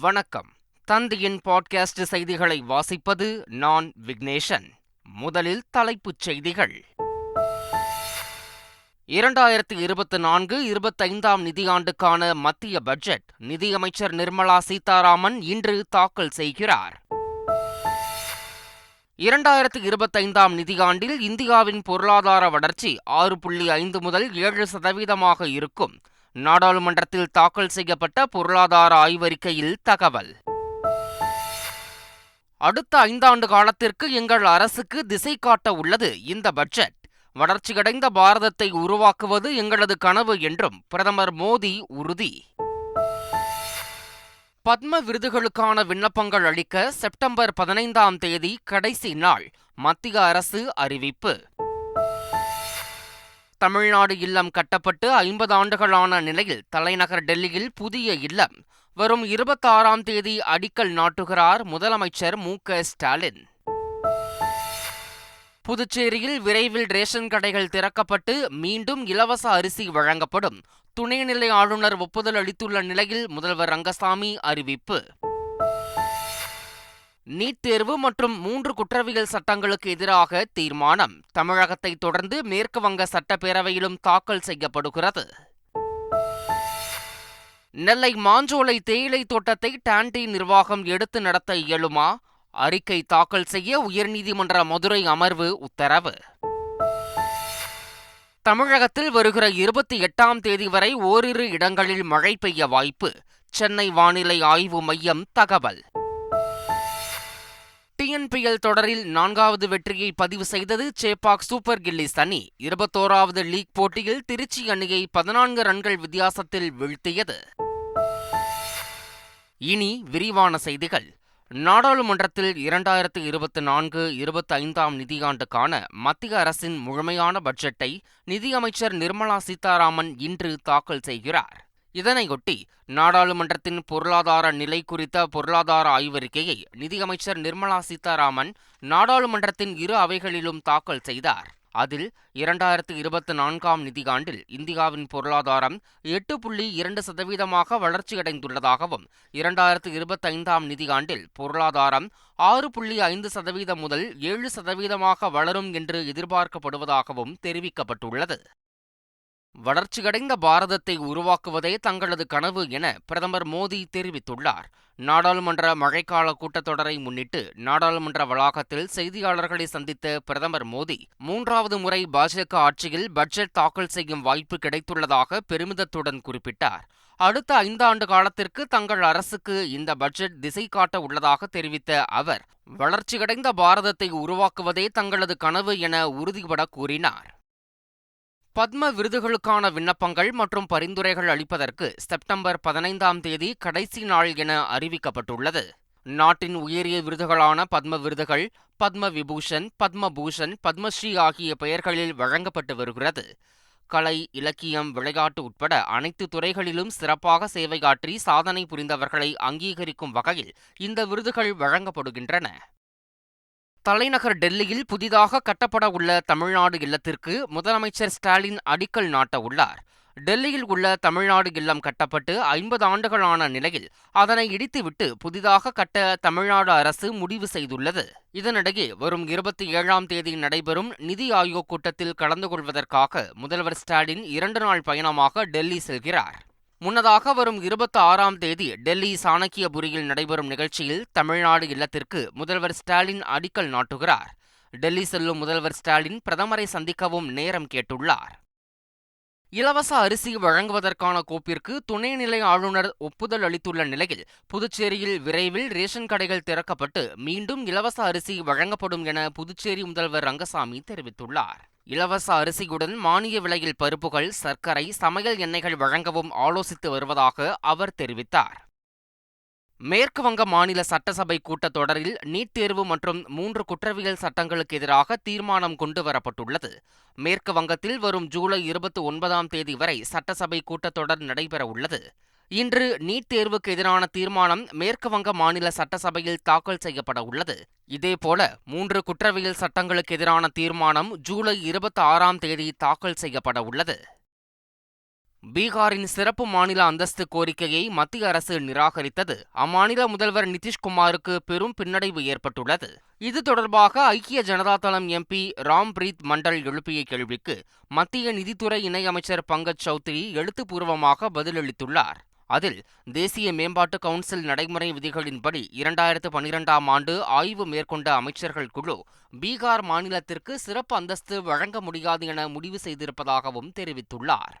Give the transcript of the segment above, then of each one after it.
வணக்கம். தந்தியின் பாட்காஸ்ட் செய்திகளை வாசிப்பது நான் விக்னேஷன். முதலில் தலைப்புச் செய்திகள். இரண்டாயிரத்தி இருபத்தி நான்கு இருபத்தைந்தாம் நிதியாண்டுக்கான மத்திய பட்ஜெட் நிதியமைச்சர் நிர்மலா சீதாராமன் இன்று தாக்கல் செய்கிறார். இரண்டாயிரத்தி இருபத்தைந்தாம் நிதியாண்டில் இந்தியாவின் பொருளாதார வளர்ச்சி ஆறு புள்ளி ஐந்து முதல் ஏழு சதவீதமாக இருக்கும். நாடாளுமன்றத்தில் தாக்கல் செய்யப்பட்ட பொருளாதார ஆய்வறிக்கையில் தகவல். அடுத்த ஐந்தாண்டு காலத்திற்கு எங்கள் அரசுக்கு திசை காட்ட உள்ளது இந்த பட்ஜெட். வளர்ச்சியடைந்த பாரதத்தை உருவாக்குவது எங்களது கனவு என்றும் பிரதமர் மோடி உறுதி. பத்ம விருதுகளுக்கான விண்ணப்பங்கள் அளிக்க செப்டம்பர் பதினைந்தாம் தேதி கடைசி நாள் மத்திய அரசு அறிவிப்பு. தமிழ்நாடு இல்லம் கட்டப்பட்டு ஐம்பது ஆண்டுகளான நிலையில் தலைநகர் டெல்லியில் புதிய இல்லம். வரும் இருபத்தாறாம் தேதி அடிக்கல் நாட்டுகிறார் முதலமைச்சர் மு. க. ஸ்டாலின். புதுச்சேரியில் விரைவில் ரேஷன் கடைகள் திறக்கப்பட்டு மீண்டும் இலவச அரிசி வழங்கப்படும். துணைநிலை ஆளுநர் ஒப்புதல் அளித்துள்ள நிலையில் முதல்வர் ரங்கசாமி அறிவிப்பு. நீட் தேர்வு மற்றும் மூன்று குற்றவியல் சட்டங்களுக்கு எதிராக தீர்மானம். தமிழகத்தை தொடர்ந்து மேற்கு வங்க சட்டப்பேரவையிலும் தாக்கல் செய்யப்படுகிறது. நெல்லை மாஞ்சோலை தேயிலை தோட்டத்தை டான்டி நிர்வாகம் எடுத்து நடத்த இயலுமா? அறிக்கை தாக்கல் செய்ய உயர்நீதிமன்ற மதுரை அமர்வு உத்தரவு. தமிழகத்தில் வருகிற இருபத்தி எட்டாம் தேதி வரை ஓரிரு இடங்களில் மழை பெய்ய வாய்ப்பு. சென்னை வானிலை ஆய்வு மையம் தகவல். ஐஎன்பிஎல் தொடரில் நான்காவது வெற்றியை பதிவு செய்தது சேப்பாக் சூப்பர் கில்லிஸ் அணி. இருபத்தோராவது லீக் போட்டியில் திருச்சி அணியை பதினான்கு ரன்கள் வித்தியாசத்தில் வீழ்த்தியது. இனி விரிவான செய்திகள். நாடாளுமன்றத்தில் இரண்டாயிரத்து இருபத்தி நான்கு இருபத்தி ஐந்தாம் நிதியாண்டுக்கான மத்திய அரசின் முழுமையான பட்ஜெட்டை நிதியமைச்சர் நிர்மலா சீதாராமன் இன்று தாக்கல் செய்கிறார். இதனையொட்டி நாடாளுமன்றத்தின் பொருளாதார நிலை குறித்த பொருளாதார ஆய்வறிக்கையை நிதியமைச்சர் நிர்மலா சீதாராமன் நாடாளுமன்றத்தின் இரு அவைகளிலும் தாக்கல் செய்தார். அதில் இரண்டாயிரத்து இருபத்தி நான்காம் நிதியாண்டில் இந்தியாவின் பொருளாதாரம் எட்டு புள்ளி இரண்டு சதவீதமாக வளர்ச்சியடைந்துள்ளதாகவும் இரண்டாயிரத்து இருபத்தைந்தாம் நிதியாண்டில் பொருளாதாரம் ஆறு புள்ளி ஐந்து சதவீதம் முதல் ஏழு சதவீதமாக வளரும் என்று எதிர்பார்க்கப்படுவதாகவும் தெரிவிக்கப்பட்டுள்ளது. வளர்ச்சியடைந்த பாரதத்தை உருவாக்குவதே தங்களது கனவு என பிரதமர் மோடி தெரிவித்துள்ளார். நாடாளுமன்ற மழைக்கால கூட்டத்தொடரை முன்னிட்டு நாடாளுமன்ற வளாகத்தில் செய்தியாளர்களை சந்தித்த பிரதமர் மோடி மூன்றாவது முறை பாஜக ஆட்சியில் பட்ஜெட் தாக்கல் செய்யும் வாய்ப்பு கிடைத்துள்ளதாக பெருமிதத்துடன் குறிப்பிட்டார். அடுத்த ஐந்தாண்டு காலத்திற்கு தங்கள் அரசுக்கு இந்த பட்ஜெட் திசை காட்ட உள்ளதாக தெரிவித்த அவர் வளர்ச்சியடைந்த பாரதத்தை உருவாக்குவதே தங்களது கனவு என உறுதிபட கூறினார். பத்ம விருதுகளுக்கான விண்ணப்பங்கள் மற்றும் பரிந்துரைகள் அளிப்பதற்கு செப்டம்பர் பதினைந்தாம் தேதி கடைசி நாள் என அறிவிக்கப்பட்டுள்ளது. நாட்டின் உயரிய விருதுகளான பத்ம விருதுகள் பத்ம விபூஷன் பத்மபூஷன் பத்மஸ்ரீ ஆகிய பெயர்களில் வழங்கப்பட்டு வருகிறது. கலை இலக்கியம் விளையாட்டு உட்பட அனைத்து துறைகளிலும் சிறப்பாக சேவையாற்றி சாதனை புரிந்தவர்களை அங்கீகரிக்கும் வகையில் இந்த விருதுகள் வழங்கப்படுகின்றன. தலைநகர் டெல்லியில் புதிதாக கட்டப்பட உள்ள தமிழ்நாடு இல்லத்திற்கு முதலமைச்சர் ஸ்டாலின் அடிக்கல் நாட்ட உள்ளார் டெல்லியில் உள்ள தமிழ்நாடு இல்லம் கட்டப்பட்டு ஐம்பது ஆண்டுகளான நிலையில் அதனை இடித்துவிட்டு புதிதாக கட்ட தமிழ்நாடு அரசு முடிவு செய்துள்ளது. இதனிடையே வரும் இருபத்தி ஏழாம் தேதி நடைபெறும் நிதி ஆயோக் கூட்டத்தில் கலந்து கொள்வதற்காக முதல்வர் ஸ்டாலின் இரண்டு நாள் பயணமாக டெல்லி செல்கிறார். முன்னதாக வரும் இருபத்தி ஆறாம் தேதி டெல்லி சாணக்கியபுரியில் நடைபெறும் நிகழ்ச்சியில் தமிழ்நாடு இல்லத்திற்கு முதல்வர் ஸ்டாலின் அடிக்கல் நாட்டுகிறார். டெல்லி செல்லும் முதல்வர் ஸ்டாலின் பிரதமரை சந்திக்கவும் நேரம் கேட்டுள்ளார். இலவச அரிசி வழங்குவதற்கான கோப்பிற்கு துணைநிலை ஆளுநர் ஒப்புதல் அளித்துள்ள நிலையில் புதுச்சேரியில் விரைவில் ரேஷன் கடைகள் திறக்கப்பட்டு மீண்டும் இலவச அரிசி வழங்கப்படும் என புதுச்சேரி முதல்வர் ரங்கசாமி தெரிவித்துள்ளார். இலவச அரிசியுடன் மானிய விலையில் பருப்புகள் சர்க்கரை சமையல் எண்ணெய்கள் வழங்கவும் ஆலோசித்து வருவதாக அவர் தெரிவித்தார். மேற்கு வங்க மாநில சட்டசபை கூட்டத்தொடரில் நீட் தேர்வு மற்றும் மூன்று குற்றவியல் சட்டங்களுக்கு எதிராக தீர்மானம் கொண்டுவரப்பட்டுள்ளது. மேற்கு வங்கத்தில் வரும் ஜூலை இருபத்தி ஒன்பதாம் தேதி வரை சட்டசபை கூட்டத்தொடர் நடைபெறவுள்ளது. இன்று நீட் தேர்வுக்கு எதிரான தீர்மானம் மேற்கு வங்க மாநில சட்டசபையில் தாக்கல் செய்யப்பட உள்ளது. இதேபோல மூன்று குற்றவியல் சட்டங்களுக்கு எதிரான தீர்மானம் ஜூலை இருபத்தி ஆறாம் தேதி தாக்கல் செய்யப்பட உள்ளது. பீகாரின் சிறப்பு மாநில அந்தஸ்து கோரிக்கையை மத்திய அரசு நிராகரித்தது. அம்மாநில முதல்வர் நிதிஷ்குமாருக்கு பெரும் பின்னடைவு ஏற்பட்டுள்ளது. இது தொடர்பாக ஐக்கிய ஜனதாதளம் எம்பி ராம்பிரீத் மண்டல் எழுப்பிய கேள்விக்கு மத்திய நிதித்துறை இணையமைச்சர் பங்கஜ் சௌத்ரி எழுத்துப்பூர்வமாக பதிலளித்துள்ளார். அதில் தேசிய மேம்பாட்டு கவுன்சில் நடைமுறை விதிகளின்படி இரண்டாயிரத்து பனிரெண்டாம் ஆண்டு ஆய்வு மேற்கொண்ட அமைச்சர்கள் குழு பீகார் மாநிலத்திற்கு சிறப்பு அந்தஸ்து வழங்க முடியாது என முடிவு செய்திருப்பதாகவும் தெரிவித்துள்ளார்.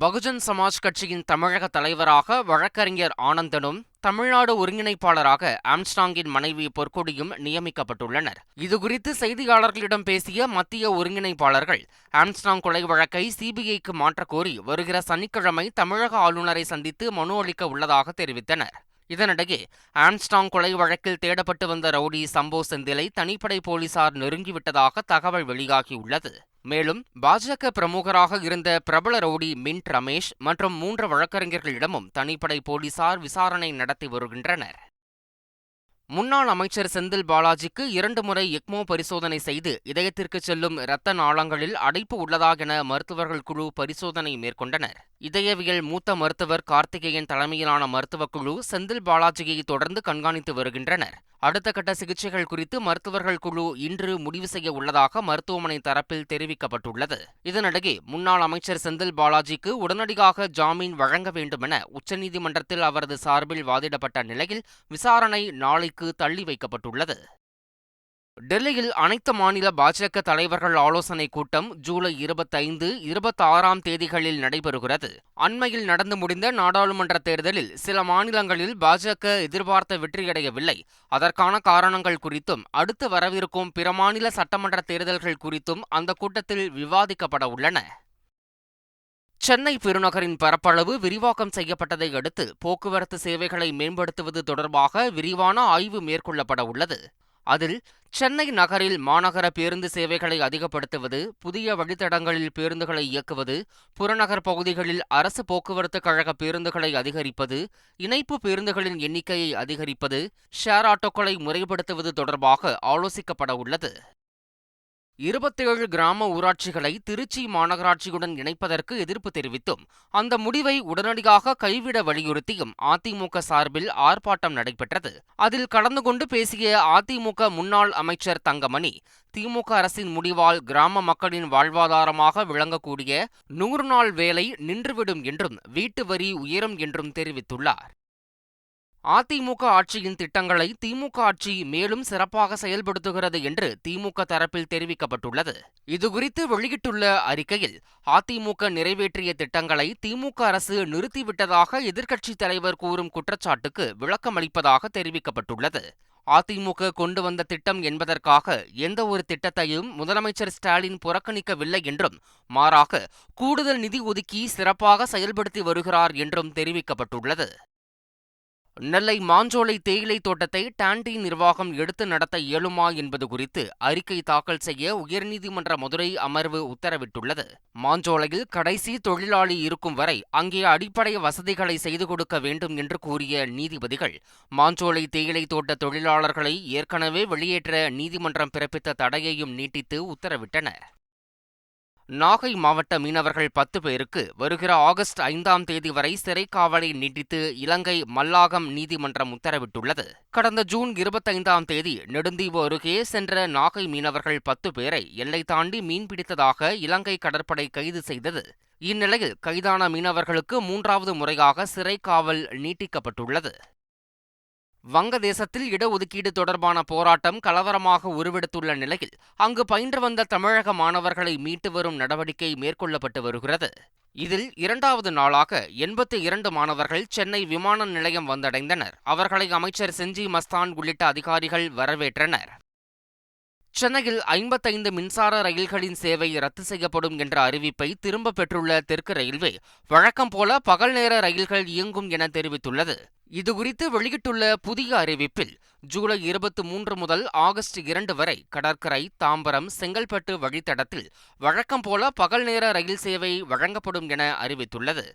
பகுஜன் சமாஜ் கட்சியின் தமிழக தலைவராக வழக்கறிஞர் ஆனந்தனும் தமிழ்நாடு ஒருங்கிணைப்பாளராக ஆம்ஸ்டாங்கின் மனைவி பொற்கொடியும் நியமிக்கப்பட்டுள்ளனர். இதுகுறித்து செய்தியாளர்களிடம் பேசிய மத்திய ஒருங்கிணைப்பாளர்கள் ஆம்ஸ்டாங் கொலை வழக்கை சிபிஐக்கு மாற்றக் கோரி வருகிற சனிக்கிழமை தமிழக ஆளுநரை சந்தித்து மனு அளிக்க உள்ளதாக தெரிவித்தனர். இதனிடையே ஆம்ஸ்டாங் கொலை வழக்கில் தேடப்பட்டு வந்த ரவுடி சம்போ செந்திலை தனிப்படை போலீசார் நெருங்கிவிட்டதாக தகவல் வெளியாகியுள்ளது. மேலும் பாஜக பிரமுகராக இருந்த பிரபல ரவுடி மின்ட் ரமேஷ் மற்றும் மூன்று வழக்கறிஞர்களிடமும் தனிப்படை போலீசார் விசாரணை நடத்தி வருகின்றனர். முன்னாள் அமைச்சர் செந்தில் பாலாஜிக்கு இரண்டு முறை எக்மோ பரிசோதனை செய்து இதயத்திற்கு செல்லும் இரத்த நாளங்களில் அடைப்பு உள்ளதாக என மருத்துவர்கள் குழு பரிசோதனை மேற்கொண்டனர். இதயவியல் மூத்த மருத்துவர் கார்த்திகேயன் தலைமையிலான மருத்துவக் குழு செந்தில் பாலாஜியை தொடர்ந்து கண்காணித்து வருகின்றனர். அடுத்த கட்ட சிகிச்சைகள் குறித்து மருத்துவர்கள் குழு இன்று முடிவு செய்ய உள்ளதாக மருத்துவமனை தரப்பில் தெரிவிக்கப்பட்டுள்ளது. இதனிடையே முன்னாள் அமைச்சர் செந்தில் பாலாஜிக்கு உடனடியாக ஜாமீன் வழங்க வேண்டுமென உச்சநீதிமன்றத்தில் அவரது சார்பில் வாதிடப்பட்ட நிலையில் விசாரணை நாளைக்கு தள்ளி வைக்கப்பட்டுள்ளது. டெல்லியில் அனைத்து மாநில பாஜக தலைவர்கள் ஆலோசனைக் கூட்டம் ஜூலை இருபத்தைந்து இருபத்தாறாம் தேதிகளில் நடைபெறுகிறது. அண்மையில் நடந்து முடிந்த நாடாளுமன்ற தேர்தலில் சில மாநிலங்களில் பாஜக எதிர்பார்த்த வெற்றியடையவில்லை. அதற்கான காரணங்கள் குறித்தும் அடுத்து வரவிருக்கும் பிற மாநில சட்டமன்ற தேர்தல்கள் குறித்தும் அந்த கூட்டத்தில் விவாதிக்கப்பட உள்ளன. சென்னை பெருநகரின் பரப்பளவு விரிவாக்கம் செய்யப்பட்டதை அடுத்து போக்குவரத்து சேவைகளை மேம்படுத்துவது தொடர்பாக விரிவான ஆய்வு மேற்கொள்ளப்பட உள்ளது. அதில் சென்னை நகரில் மாநகர பேருந்து சேவைகளை அதிகப்படுத்துவது புதிய வழித்தடங்களில் பேருந்துகளை இயக்குவது புறநகர் பகுதிகளில் அரசு போக்குவரத்து கழக பேருந்துகளை அதிகரிப்பது இணைப்பு பேருந்துகளின் எண்ணிக்கையை அதிகரிப்பது ஷேர் ஆட்டோக்களை முறைப்படுத்துவது தொடர்பாக ஆலோசிக்கப்பட உள்ளது. இருபத்தேழு கிராம ஊராட்சிகளை திருச்சி மாநகராட்சியுடன் இணைப்பதற்கு எதிர்ப்பு தெரிவித்தும் அந்த முடிவை உடனடியாக கைவிட வலியுறுத்தியும் அதிமுக சார்பில் ஆர்ப்பாட்டம் நடைபெற்றது. அதில் கலந்து கொண்டு பேசிய அதிமுக முன்னாள் அமைச்சர் தங்கமணி திமுக அரசின் முடிவால் கிராம மக்களின் வாழ்வாதாரமாக விளங்கக்கூடிய நூறு நாள் வேலை நின்றுவிடும் என்றும் வீட்டு வரி உயரும் என்றும் தெரிவித்துள்ளார். அதிமுக ஆட்சியின் திட்டங்களை திமுக ஆட்சி மேலும் சிறப்பாக செயல்படுத்துகிறது என்று திமுக தரப்பில் தெரிவிக்கப்பட்டுள்ளது. இதுகுறித்து வெளியிட்டுள்ள அறிக்கையில் அதிமுக நிறைவேற்றிய திட்டங்களை திமுக அரசு நிறுத்திவிட்டதாக எதிர்க்கட்சித் தலைவர் கூறும் குற்றச்சாட்டுக்கு விளக்கமளிப்பதாக தெரிவிக்கப்பட்டுள்ளது. அதிமுக கொண்டு வந்த திட்டம் என்பதற்காக எந்த ஒரு திட்டத்தையும் முதலமைச்சர் ஸ்டாலின் புறக்கணிக்கவில்லை என்றும் மாறாக கூடுதல் நிதி ஒதுக்கி சிறப்பாக செயல்படுத்தி வருகிறார் என்றும் தெரிவிக்கப்பட்டுள்ளது. நெல்லை மாஞ்சோலை தேயிலை தோட்டத்தை டாண்டி நிர்வாகம் எடுத்து நடத்த இயலுமா என்பது குறித்து அறிக்கை தாக்கல் செய்ய உயர்நீதிமன்ற மதுரை அமர்வு உத்தரவிட்டுள்ளது. மாஞ்சோலையில் கடைசி தொழிலாளி இருக்கும் வரை அங்கே அடிப்படை வசதிகளை செய்து கொடுக்க வேண்டும் என்று கூறிய நீதிபதிகள் மாஞ்சோலை தேயிலை தோட்ட தொழிலாளர்களை ஏற்கனவே வெளியேற்ற நீதிமன்றம் பிறப்பித்த தடையையும் நீட்டித்து உத்தரவிட்டனர். நாகை மாவட்ட மீனவர்கள் பத்து பேருக்கு வருகிற ஆகஸ்ட் ஐந்தாம் தேதி வரை சிறை காவலை நீட்டித்து இலங்கை மல்லாகம் நீதிமன்றம் உத்தரவிட்டுள்ளது. கடந்த ஜூன் இருபத்தைந்தாம் தேதி நெடுந்தீவு அருகே சென்ற நாகை மீனவர்கள் பத்து பேரை எல்லை தாண்டி மீன்பிடித்ததாக இலங்கை கடற்படை கைது செய்தது. இந்நிலையில் கைதான மீனவர்களுக்கு மூன்றாவது முறையாக சிறை காவல் நீட்டிக்கப்பட்டுள்ளது. வங்கதேசத்தில் இடஒதுக்கீடு தொடர்பான போராட்டம் கலவரமாக உருவெடுத்துள்ள நிலையில் அங்கு பயின்று வந்த தமிழக மாணவர்களை மீட்டு வரும் நடவடிக்கை மேற்கொள்ளப்பட்டு வருகிறது. இதில் இரண்டாவது நாளாக எண்பத்தி இரண்டு மாணவர்கள் சென்னை விமான நிலையம் வந்தடைந்தனர். அவர்களை அமைச்சர் செஞ்சி மஸ்தான் உள்ளிட்ட அதிகாரிகள் வரவேற்றனர். சென்னையில் ஐம்பத்தைந்து மின்சார ரயில்களின் சேவை ரத்து செய்யப்படும் என்ற அறிவிப்பை திரும்ப பெற்றுள்ள தெற்கு ரயில்வே வழக்கம் போல பகல் நேர ரயில்கள் இயங்கும் என தெரிவித்துள்ளது. இதுகுறித்து வெளியிட்டுள்ள புதிய அறிவிப்பில் ஜூலை இருபத்தி மூன்று முதல் ஆகஸ்ட் இரண்டு வரை கடற்கரை தாம்பரம் செங்கல்பட்டு வழித்தடத்தில் வழக்கம் போல பகல் நேர ரயில் சேவை வழங்கப்படும் என அறிவித்துள்ளது.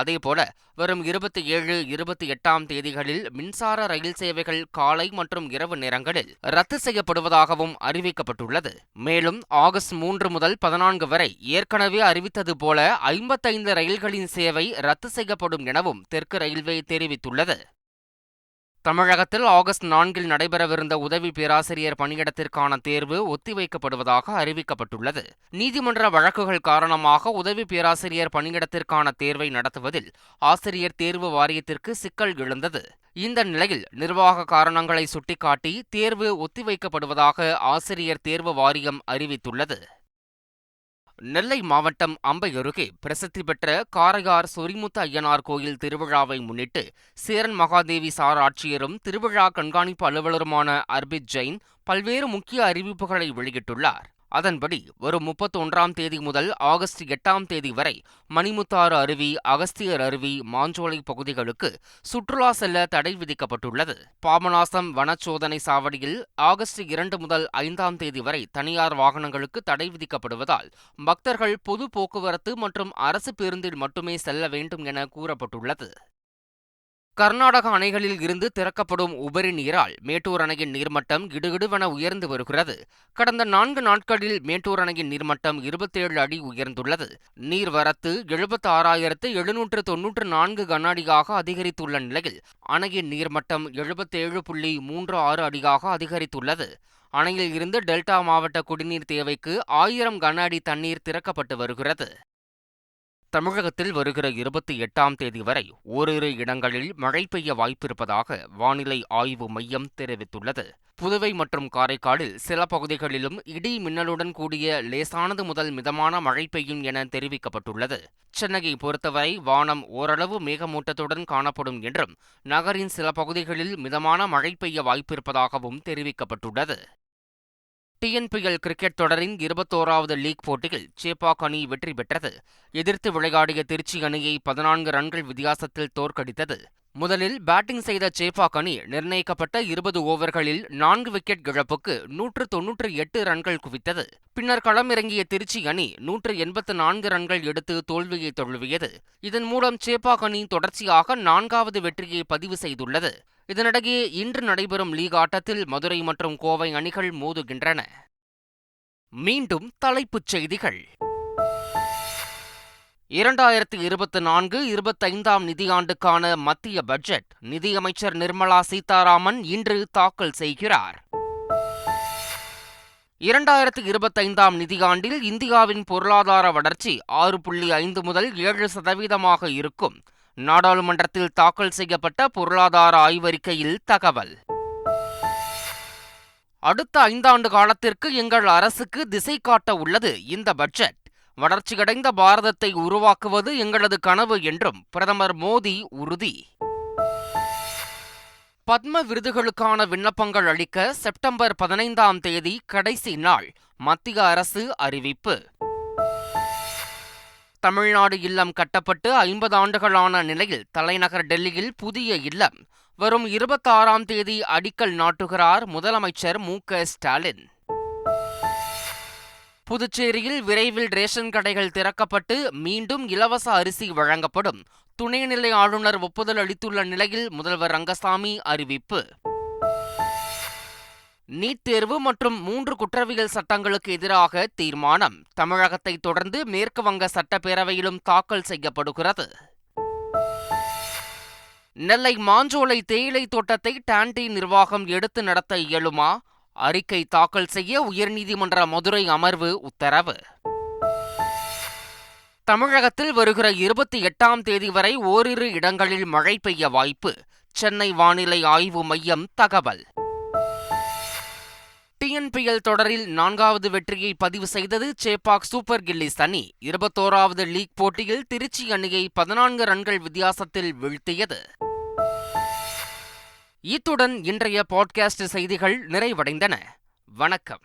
அதேபோல வரும் இருபத்தி ஏழு இருபத்தி எட்டாம் தேதிகளில் மின்சார ரயில் சேவைகள் காலை மற்றும் இரவு நேரங்களில் ரத்து செய்யப்படுவதாகவும் அறிவிக்கப்பட்டுள்ளது. மேலும் ஆகஸ்ட் மூன்று முதல் பதினான்கு வரை ஏற்கனவே அறிவித்தது போல ஐம்பத்தைந்து ரயில்களின் சேவை ரத்து செய்யப்படும் எனவும் தெற்கு ரயில்வே தெரிவித்துள்ளது. தமிழகத்தில் ஆகஸ்ட் நான்கில் நடைபெறவிருந்த உதவி பேராசிரியர் பணியிடத்திற்கான தேர்வு ஒத்திவைக்கப்படுவதாக அறிவிக்கப்பட்டுள்ளது. நீதிமன்ற வழக்குகள் காரணமாக உதவி பேராசிரியர் பணியிடத்திற்கான தேர்வை நடத்துவதில் ஆசிரியர் தேர்வு வாரியத்திற்கு சிக்கல் எழுந்தது. இந்த நிலையில் நிர்வாக காரணங்களை சுட்டிக்காட்டி தேர்வு ஒத்திவைக்கப்படுவதாக ஆசிரியர் தேர்வு வாரியம் அறிவித்துள்ளது. நெல்லை மாவட்டம் அம்பை அருகே பிரசித்தி பெற்ற காரையார் சொரிமுத்து ஐயனார் கோயில் திருவிழாவை முன்னிட்டு சேரன் மகாதேவி சார் ஆட்சியரும் திருவிழா கண்காணிப்பு அலுவலருமான அர்பித் ஜெயின் பல்வேறு முக்கிய அறிவிப்புகளை வெளியிட்டுள்ளார். அதன்படி வரும் முப்பத்தொன்றாம் தேதி முதல் ஆகஸ்ட் எட்டாம் தேதி வரை மணிமுத்தாறு அருவி அகஸ்தியர் அருவி மாஞ்சோலை பகுதிகளுக்கு சுற்றுலா செல்ல தடை விதிக்கப்பட்டுள்ளது. பாபநாசம் வனச்சோதனை சாவடியில் ஆகஸ்ட் இரண்டு முதல் ஐந்தாம் தேதி வரை தனியார் வாகனங்களுக்கு தடை விதிக்கப்படுவதால் பக்தர்கள் பொது போக்குவரத்து மற்றும் அரசு பேருந்தில் மட்டுமே செல்ல வேண்டும் என கூறப்பட்டுள்ளது. கர்நாடக அணைகளில் இருந்து திறக்கப்படும் உபரி நீரால் மேட்டூர் அணையின் நீர்மட்டம் கிடுகிடுவென உயர்ந்து வருகிறது. கடந்த நான்கு நாட்களில் மேட்டூர் அணையின் நீர்மட்டம் இருபத்தேழு அடி உயர்ந்துள்ளது. நீர்வரத்து எழுபத்தி ஆறாயிரத்து எழுநூற்று தொன்னூற்று நான்கு கனஅடியாக அதிகரித்துள்ள நிலையில் அணையின் நீர்மட்டம் எழுபத்தேழு புள்ளி மூன்று ஆறு அடியாக அதிகரித்துள்ளது. அணையில் இருந்து டெல்டா மாவட்ட குடிநீர் தேவைக்கு ஆயிரம் கன அடி தண்ணீர் திறக்கப்பட்டு வருகிறது. தமிழகத்தில் வருகிற இருபத்தி எட்டாம் தேதி வரை ஓரிரு இடங்களில் மழை பெய்ய வாய்ப்பிருப்பதாக வானிலை ஆய்வு மையம் தெரிவித்துள்ளது. புதுவை மற்றும் காரைக்காலில் சில பகுதிகளிலும் இடி மின்னலுடன் கூடிய லேசானது முதல் மிதமான மழை பெய்யும் என தெரிவிக்கப்பட்டுள்ளது. சென்னையை பொறுத்தவரை வானம் ஓரளவு மேகமூட்டத்துடன் காணப்படும் என்றும் நகரின் சில பகுதிகளில் மிதமான மழை பெய்ய வாய்ப்பிருப்பதாகவும் தெரிவிக்கப்பட்டுள்ளது. டிஎன்பிஎல் கிரிக்கெட் தொடரின் இருபத்தோராவது லீக் போட்டியில் சேப்பாக் அணி வெற்றி பெற்றது. எதிர்த்து விளையாடிய திருச்சி அணியை பதினான்கு ரன்கள் வித்தியாசத்தில் தோற்கடித்தது. முதலில் பேட்டிங் செய்த சேப்பாக் அணி நிர்ணயிக்கப்பட்ட இருபது ஓவர்களில் நான்கு விக்கெட் இழப்புக்கு நூற்று தொன்னூற்று எட்டு ரன்கள் குவித்தது. பின்னர் களமிறங்கிய திருச்சி அணி நூற்று எண்பத்து நான்கு ரன்கள் எடுத்து தோல்வியை தழுவியது. இதன் மூலம் சேப்பாக் அணி தொடர்ச்சியாக நான்காவது வெற்றியை பதிவு செய்துள்ளது. இதனிடையே இன்று நடைபெறும் லீக் ஆட்டத்தில் மதுரை மற்றும் கோவை அணிகள் மோதுகின்றன. மீண்டும் தலைப்புச் செய்திகள். இரண்டாயிரத்தி இருபத்தி நான்கு இருபத்தைந்தாம் நிதியாண்டுக்கான மத்திய பட்ஜெட் நிதியமைச்சர் நிர்மலா சீதாராமன் இன்று தாக்கல் செய்கிறார். இரண்டாயிரத்தி இருபத்தைந்தாம் நிதியாண்டில் இந்தியாவின் பொருளாதார வளர்ச்சி ஆறு புள்ளி ஐந்து முதல் ஏழு சதவீதமாக இருக்கும். நாடாளுமன்றத்தில் தாக்கல் செய்யப்பட்ட பொருளாதார ஆய்வறிக்கையில் தகவல். அடுத்த ஐந்தாண்டு காலத்திற்கு எங்கள் அரசுக்கு திசை காட்ட உள்ளது இந்த பட்ஜெட். வளர்ச்சியடைந்த பாரதத்தை உருவாக்குவது எங்களது கனவு என்றும் பிரதமர் மோடி உறுதி. பத்ம விருதுகளுக்கான விண்ணப்பங்கள் அளிக்க செப்டம்பர் பதினைந்தாம் தேதி கடைசி நாள் மத்திய அரசு அறிவிப்பு. தமிழ்நாடு இல்லம் கட்டப்பட்டு ஐம்பது ஆண்டுகளான நிலையில் தலைநகர் டெல்லியில் புதிய இல்லம். வரும் இருபத்தாறாம் தேதி அடிக்கல் நாட்டுகிறார் முதலமைச்சர் மு ஸ்டாலின். புதுச்சேரியில் விரைவில் ரேஷன் கடைகள் திறக்கப்பட்டு மீண்டும் இலவச அரிசி வழங்கப்படும். துணைநிலை ஆளுநர் ஒப்புதல் அளித்துள்ள நிலையில் முதல்வர் ரங்கசாமி அறிவிப்பு. நீட் தேர்வு மற்றும் மூன்று குற்றவியல் சட்டங்களுக்கு எதிராக தீர்மானம். தமிழகத்தை தொடர்ந்து மேற்கு வங்க சட்டப்பேரவையிலும் தாக்கல் செய்யப்படுகிறது. நெல்லை மாஞ்சோலை தேயிலை தோட்டத்தை டாண்டி நிர்வாகம் எடுத்து நடத்த இயலுமா? அறிக்கை தாக்கல் செய்ய உயர்நீதிமன்ற மதுரை அமர்வு உத்தரவு. தமிழகத்தில் வருகிற இருபத்தி எட்டாம் தேதி வரை ஓரிரு இடங்களில் மழை பெய்ய வாய்ப்பு. சென்னை வானிலை ஆய்வு மையம் தகவல். டிஎன்பிஎல் தொடரில் நான்காவது வெற்றியை பதிவு செய்தது சேப்பாக் சூப்பர் கில்லிஸ் அணி இருபத்தோராவது லீக் போட்டியில் திருச்சி அணியை பதினான்கு ரன்கள் வித்தியாசத்தில் வீழ்த்தியது. இத்துடன் இன்றைய பாட்காஸ்ட் செய்திகள் நிறைவடைந்தன. வணக்கம்.